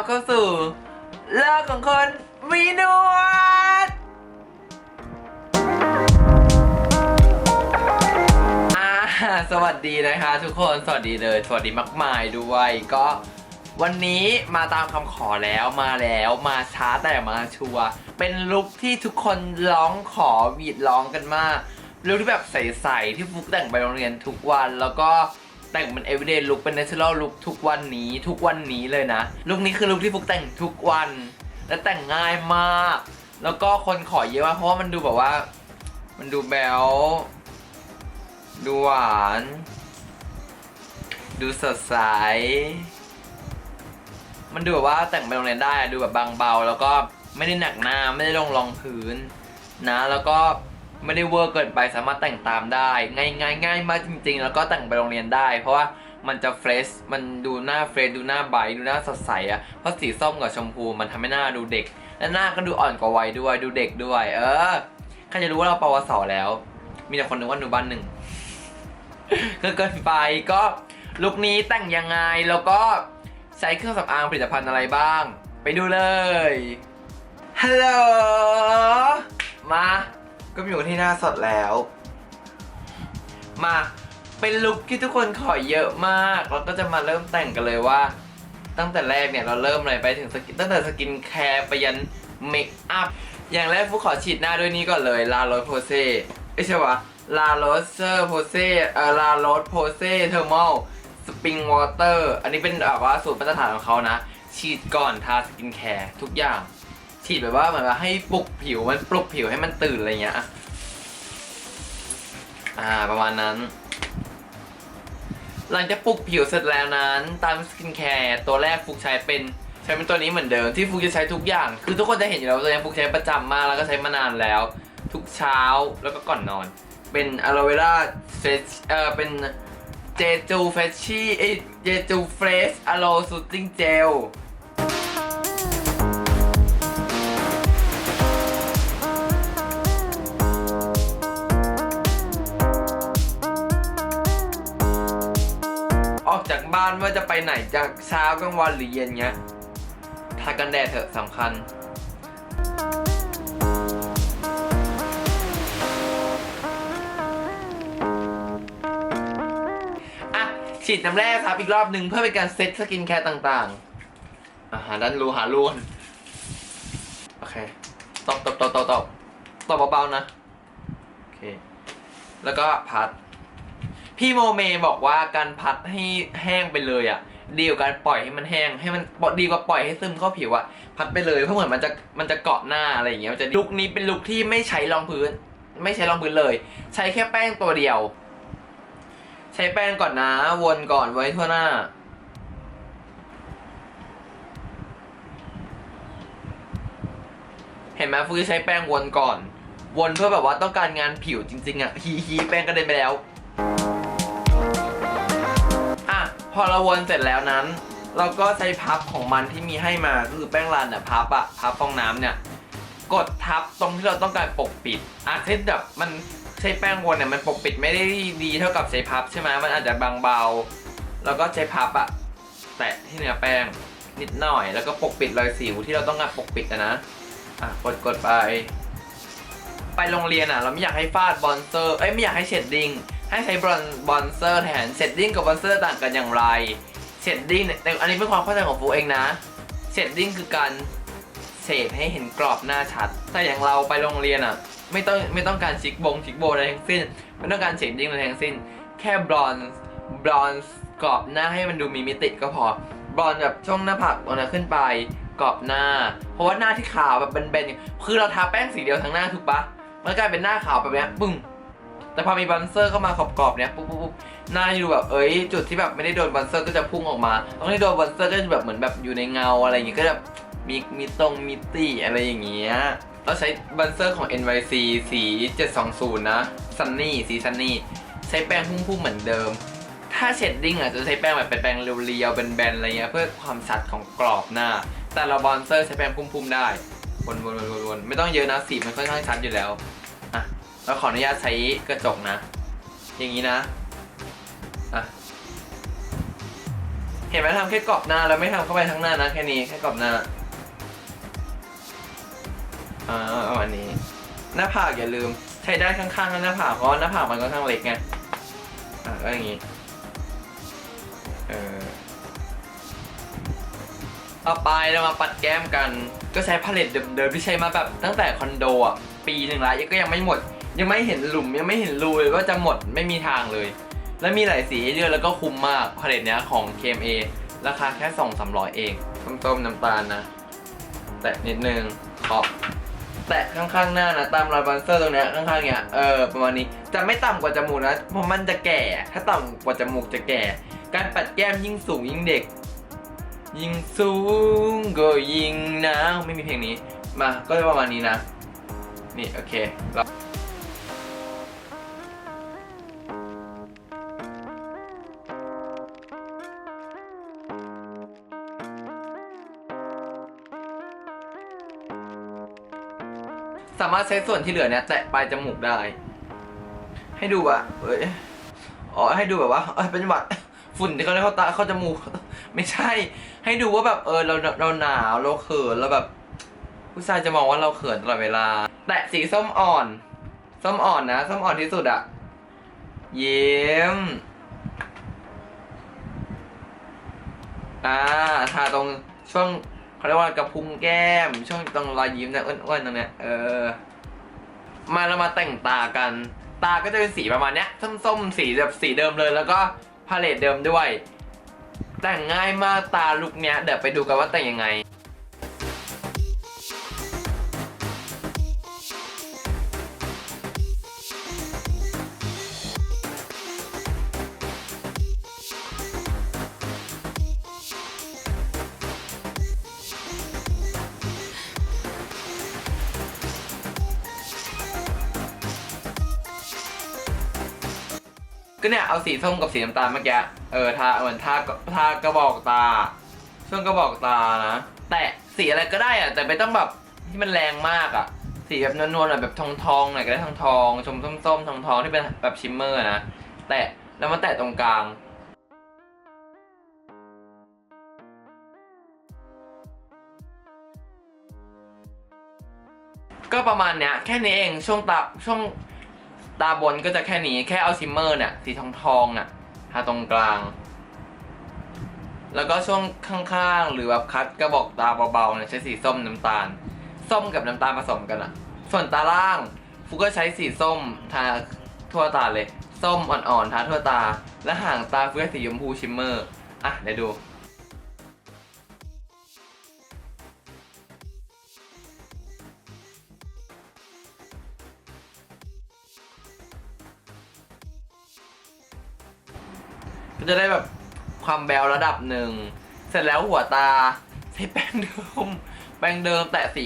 รับเข้าสู่เลิกของคนมีหนวดอ่าสวัสดีนะคะทุกคน สวัสดีเลย สวัสดีมากมายด้วย ก็วันนี้มาตามคำขอแล้วมาแล้วมาช้าแต่มาชัวร์เป็นลุคที่ทุกคนร้องขอหวีดร้องกันมากลุคที่แบบใสๆที่ฟุกแต่งไปโรงเรียนทุกวันแล้วก็ แต่งเป็น everyday look เป็น natural look ทุกวันนี้ทุกวันนี้เลยนะลุคนี้คือลุคที่ฟุกแต่งทุกวัน และแต่งง่ายมาก แล้วก็คนขอเยอะมากเพราะว่ามันดูแบบว่า มันดูแบวดูหวาน ดูสดใส มันดูแบบว่าแต่งไปโรงเรียนได้ดูแบบบางเบา แล้วก็ไม่ได้หนักหน้าไม่ได้ลงรองพื้นนะ แล้วก็ ไม่ได้เวอร์เกินไปสามารถแต่งตามได้ ง่ายง่ายง่ายมากจริง ๆ แล้วก็แต่งไปโรงเรียนได้ เพราะว่ามันจะเฟรชมันดูหน้าเฟรชดูหน้าไบดูหน้าสดใสอะเพราะสีส้มกับชมพูมันทำให้หน้าดูเด็ก และหน้าก็ดูอ่อนกว่าวัยด้วยดูเด็กด้วย เออใครจะรู้ว่าเราปวสแล้ว มีแต่คนนึกว่าหนูบ้านหนึ่งก็เกินไปก็ลุคนี้แต่งยังไงแล้วก็ใช้เครื่องสำอางผลิตภัณฑ์อะไรบ้าง ไปดูเลยฮัลโหลมา ก็อยู่ที่หน้าสดแล้ว มาเป็นลุคที่ทุกคนขอเยอะมาก เราก็จะมาเริ่มแต่งกันเลยว่า ตั้งแต่แรกเนี่ยเราเริ่มอะไรไปถึงสกินตั้งแต่สกินแคร์ไปยันเมคอัพอย่างแรกฟุกขอฉีดหน้าด้วยนี้ก่อนเลยลาโรสโพเซ่ไม่ใช่วะลาโรสเซอร์โพเซ่เอ่อลาโรสโพเซ่เทอร์มอลสปริงวอเตอร์อันนี้เป็นแบบว่าสูตรมาตรฐานของเขานะ ฉีดก่อนทาสกินแคร์ทุกอย่าง ฉีดแบบว่าเหมือนว่าให้ปลุกผิวมันปลุกผิวให้มันตื่นอะไรเงี้ยอ่าประมาณนั้น หลังจากปลุกผิวเสร็จแล้วนั้นตามสกินแคร์ตัวแรกฟุกใช้เป็นใช้เป็นตัวนี้เหมือนเดิมที่ฟุกจะใช้ทุกอย่าง คือทุกคนจะเห็นอยู่แล้วว่าตัวนี้ฟุกใช้ประจำมากแล้วก็ใช้มานานแล้ว ทุกเช้าแล้วก็ก่อนนอน เป็นอะโลเวราเฟสเอ่อเป็นเจจูเฟชชี่เอเจจูเฟรชอะโลซูติ้งเจลานว่าจะไปไหนจากเช้ากลางวันหรือเย็นเงี้ยทากันแดดเถอะสำคัญ อะ ฉีดน้ำแร่ครับอีกรอบหนึ่งเพื่อเป็นการเซ็ตสกินแคร์ต่างๆอะหารด้านรูหารูนโอเค ตบตบตบตบตบตบเบาๆนะ โอเค แล้วก็พัด พี่โมเมบอกว่าการพัดให้แห้งไปเลยอะดีกว่าการปล่อยให้มันแห้งให้มันดีกว่าปล่อยให้ซึมเข้าผิวอะพัดไปเลยเพราะเหมือนมันจะมันจะเกาะหน้าอะไรอย่างเงี้ยมันจะลุคนี้เป็นลุคที่ไม่ใช้รองพื้น ไม่ใช้รองพื้นเลย ใช้แค่แป้งตัวเดียว ใช้แป้งก่อนนะ วนก่อนไว้ทั่วหน้า เห็นไหมฟูจะใช้แป้งวนก่อน วนเพื่อแบบว่าต้องการงานผิวจริงๆอะฮีฮีแป้งกระเด็นไปแล้ว พอเราวนเสร็จแล้วนั้น เราก็ใช้พับของมันที่มีให้มาก็คือแป้งรันเนี่ยพับอะพับฟองน้ำเนี่ยกดทับตรงที่เราต้องการปกปิดอะเช่นแบบมันใช้แป้งวนเนี่ยมันปกปิดไม่ได้ดีเท่ากับใช้พับใช่ไหมมันอาจจะบางเบา แล้วก็ใช้พับอะแตะที่เนื้อแป้งนิดหน่อย แล้วก็ปกปิดรอยสิวที่เราต้องการปกปิดอะนะอะกดกดไป ไปโรงเรียนอะ เราไม่อยากให้ฟาดบอนเซอร์เอ้ยไม่อยากให้เชดดิ้ง ให้ใช้บอนบอนเซอร์แทนเชดดิ้งกับบอนเซอร์ต่างกันอย่างไรเชดดิ้งเนี่ยแต่อันนี้เป็นความเข้าใจของฟูเองนะเชดดิ้งคือการเฉดให้เห็นกรอบหน้าชัด แต่อย่างเราไปโรงเรียนอะไม่ต้องไม่ต้องการชิกบงชิกโบอะไรทั้งสิ้น ไม่ต้องการเชดดิ้งอะไรทั้งสิ้น แค่บรอนบรอนซ์กรอบหน้าให้มันดูมีมิติก็พอบรอนแบบช่วงหน้าผากตรงนั้นขึ้นไปกรอบหน้า เพราะว่าหน้าที่ขาวแบบเบนๆอย่คือเราทาแป้งสีเดียวทั้งหน้าถูกปะมันกลายเป็นหน้าขาวแบบเนี้ยปึ้ง แต่พอมีบันเซอร์เข้ามากรอบๆเนี้ยปุ๊บปุ๊บปุ๊บหน้าดูแบบเอ้ยจุดที่แบบไม่ได้โดนบันเซอร์ก็จะพุ่งออกมาตรงที่โดนบันเซอร์ก็จะแบบเหมือนแบบอยู่ในเงาอะไรอย่างงี้ก็จะมีมีตรงมีตีอะไรอย่างเงี้ยเราใช้บันเซอร์ของ NYC สี 720 นะซันนี่สีซันนี่ใช้แป้งพุ่งๆเหมือนเดิม ถ้าเชดดิ้งอะจะใช้แป้งแบบเป็นแป้งเรียวๆเป็นแบนๆอะไรเงี้ยเพื่อความชัดของกรอบหน้า แต่เราบอนเซอร์ใช้แป้งพุ่มๆได้วนๆวนๆๆๆไม่ต้องเยอะนะสีมันค่อนข้างชัดอยู่แล้ว อะเราขออนุญาตใช้กระจกนะ อย่างนี้นะอะเห็นไหมทำแค่กรอบหน้าแล้วไม่ทำเข้าไปทั้งหน้านะแค่นี้แค่กรอบหน้าอ่าประมาณนี้ หน้าผากอย่าลืม ใช้ได้ข้างๆหน้าผากเพราะว่าหน้าผากมันก็ข้างเล็กไงอ่าก็อย่างนี้เออต่อไปเรามาปัดแก้มกัน ก็ใช้พาเลตเดิมๆที่ใช้มาแบบตั้งแต่คอนโดอะปีหนึ่งแล้วยังก็ยังไม่หมด ยังไม่เห็นหลุมยังไม่เห็นรูเลยว่าจะหมดไม่มีทางเลย และมีหลายสีให้เลือกแล้วก็คุ้มมากพาเลตเนี้ยของ KMA ราคาแค่2 3 0 0 เองต้มๆน้ำตาลนะ แตะนิดนึงขอบแตะข้างๆหน้านะตามรอยบันเซอร์ตรงเนี้ยข้างๆเนี้ยเออประมาณนี้จะไม่ต่ำกว่าจมูกนะเพราะมันจะแก่ ถ้าต่ำกว่าจมูกจะแก่ การปัดแก้มยิ่งสูงยิ่งเด็ก ยิ่งสูงก็ยิ่งหนาวไม่มีเพลงนี้มาก็ประมาณนี้นะ นี่โอเคเรา สามารถใช้ส่วนที่เหลือเนี้ยแตะปลายจมูกได้ ให้ดูอะเอ้ยอ๋อให้ดูแบบว่าเอ้ยเป็นหวัดฝุ่นที่เขาเรียกเข้าตาเข้าจมูก ไม่ใช่ ให้ดูว่าแบบเออเราเราหนาวเราเขินเราแบบ ผู้ชายจะมองว่าเราเขินตลอดเวลา แตะสีส้มอ่อน ส้มอ่อนนะส้มอ่อนที่สุดอะเยิ้มอ่าทาตรงช่วง เขาเรียกว่ากระพุ้งแก้ม ช่วงตรงรอยยิ้มนะอ้วนๆตรงเนี้ยเออ มาเรามาแต่งตากัน ตาก็จะเป็นสีประมาณเนี้ยส้มๆสีแบบสีเดิมเลย แล้วก็พาเลตเดิมด้วย แต่งง่ายมากตาลุกเนี้ยเดี๋ยวไปดูกันว่าแต่งยังไง ก็เนี่ยเอาสีส้มกับสีน้ำตาลเมื่อกี้เออทาเหมือนทาทากระบอกตาช่วงกระบอกตานะแต่สีอะไรก็ได้อะแต่ไม่ต้องแบบที่มันแรงมากอะสีแบบนวลๆแบบทองทองๆหน่อยก็ได้ทองทองๆชมส้มๆทองทองๆที่เป็นแบบชิมเมอร์นะแตะแล้วมาแตะตรงกลางก็ประมาณเนี้ยแค่นี้เองช่วงตาช่วง ตาบนก็จะแค่นี้แค่เอาชิมเมอร์เนี่ยสีทองทองน่ะทาตรงกลาง แล้วก็ช่วงข้างๆ หรือแบบคัดกระบอกตาเบาๆเนี่ยใช้สีส้มน้ำตาล ส้มกับน้ำตาลผสมกันอะส่วนตาล่างฟุกก็ใช้สีส้มทาทั่วตาเลย ส้มอ่อนๆทาทั่วตา และห่างตาฟุกใช้สีชมพูชิมเมอร์ อะเดี๋ยวดู จะได้แบบความแบวระดับหนึ่ง เสร็จแล้วหัวตาใช้แป้งเดิม แป้งเดิมแต่สี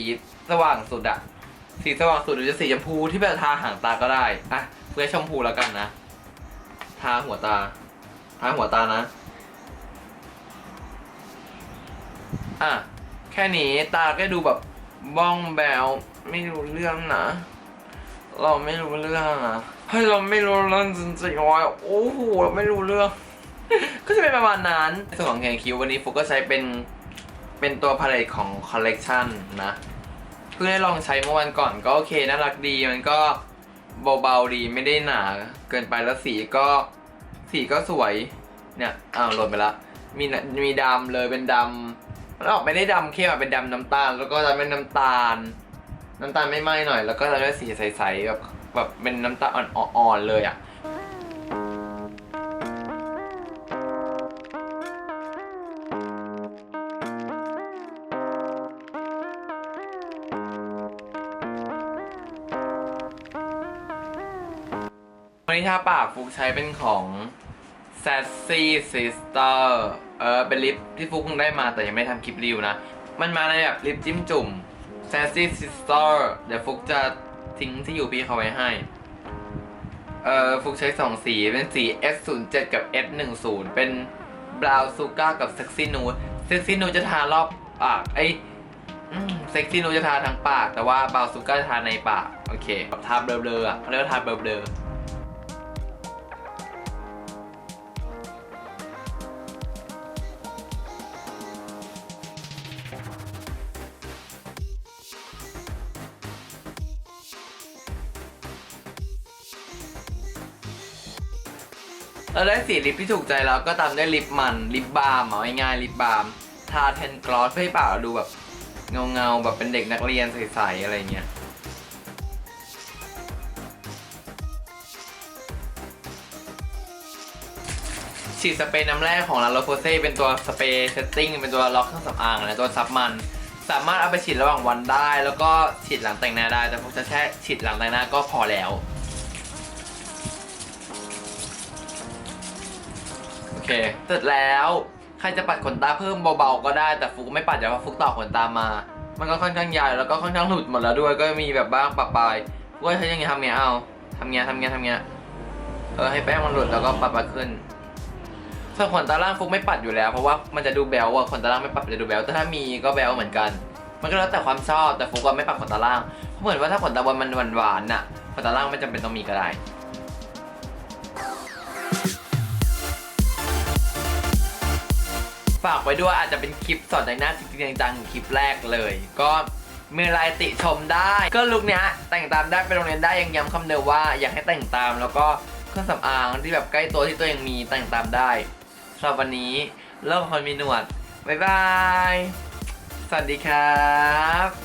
สว่างสุดอะสีสว่างสุดหรือจะสีชมพูที่แบบทาหางตาก็ได้อะเพื่อชมพูแล้วกันนะ ทาหัวตา ทาหัวตานะ อะ แค่นี้ตาก็ดูแบบบ้องแบวไม่รู้เรื่องนะ เราไม่รู้เรื่องอะเฮ้ยเราไม่รู้เรื่องจริงๆวะโอ้โหเราไม่รู้เรื่อง ก็จะเป็นประมาณนั้นส่วนของแคนคิววันนี้ฟุกก็ใช้เป็นเป็นตัวพาเลตของคอลเลกชันนะเพิ่งได้ลองใช้เมื่อวันก่อนก็โอเคน่ารักดีมันก็เบาๆดีไม่ได้หนาเกินไปแล้วสีก็สีก็สวยเนี่ยอ้าวหล่นไปละมีมีดำเลยเป็นดำมันออกไม่ได้ดำเข้มอะเป็นดำน้ำตาล แล้วก็จะเป็นน้ำตาล น้ำตาลไม่ไหม้หน่อย แล้วก็จะได้สีใสๆแบบแบบเป็นน้ำตาลอ่อนๆเลยอะ วันนี้ทาปากฟุกใช้เป็นของ Sassy Sister เออเป็นลิปที่ฟุกเพิ่งได้มาแต่ยังไม่ทำคลิปรีวิวนะ มันมาในแบบลิปจิ้มจุ่ม Sassy Sister เดี๋ยวฟุกจะทิ้งที่อยู่พี่เขาไว้ให้ เออฟุกใช้สองสีเป็นสี S07 กับ S10 เป็น Brown Sugar กับ Sexy Nude Sexy Nude จะทารอบปากไอเซ็กซี่นูจะทาทั้งปาก แต่ว่าบาวซูก้าจะทาในปาก โอเคแบบทาเบลอๆอะเขาเรียกว่าทาเบลอๆ เราได้สีลิปที่ถูกใจแล้วก็ตามด้วยลิปมันลิปบาล์มเอาง่ายๆลิปบาล์มทาแทนกลอสเพื่อให้ปากเราดูแบบเงาๆแบบเป็นเด็กนักเรียนใสๆอะไรเงี้ยฉีดสเปรย์น้ำแร่ของลาโรโ o เซ่เป็นตัวสเปรย์เซตติ้งเป็นตัวล็อกเครื่องสำอางนะตัวซับมัน สามารถเอาไปฉีดระหว่างวันได้ แล้วก็ฉีดหลังแต่งหน้าได้แต่พวกจะแค่ฉีดหลังแต่งหน้าก็พอแล้ว เค เสร็จแล้ว ใครจะปัดขนตาเพิ่มเบาๆก็ได้แต่ฟุกไม่ปัดอย่าเพราฟุกต่อขนตามา มันก็ค่อนข้างยาวแล้วก็ค่อนข้างหลุดหมดแล้วด้วยก็มีแบบบ้างปะปลายฟุกใช้ยังไงทำเงี้ยเอาทำเงี้ยทำเงี้ยทำเงี้ยเออให้แป้งมันหลุดแล้วก็ปัดมาขึ้นส่วนขนตาล่างฟุกไม่ปัดอยู่แล้ว เพราะว่ามันจะดูแบลอะขนตาล่างไม่ปัดจะดูแบลแต่ถ้ามีก็แบลเหมือนกัน มันก็แล้วแต่ความชอบแต่ฟุกก็ไม่ปัดขนตาล่างเพราะเหมือนว่าถ้าขนตาบนมันหวานๆน่ะขนตาล่างไม่จำเป็นต้องมีก็ได้ ฝากไว้ด้วยอาจจะเป็นคลิปสอนแต่งหน้าจริงๆจังๆคลิปแรกเลย ก็มีอะไรติชมได้ ก็ลุคเนี้ยแต่งตามได้ไปโรงเรียนได้ยังย้ำคำเดิมว่าอยากให้แต่งตามแล้วก็เครื่องสำอางที่แบบใกล้ตัวที่ตัวเองมีแต่งตามได้สำหรับวันนี้เลิกคนมีหนวดบ๊ายบาย สวัสดีครับ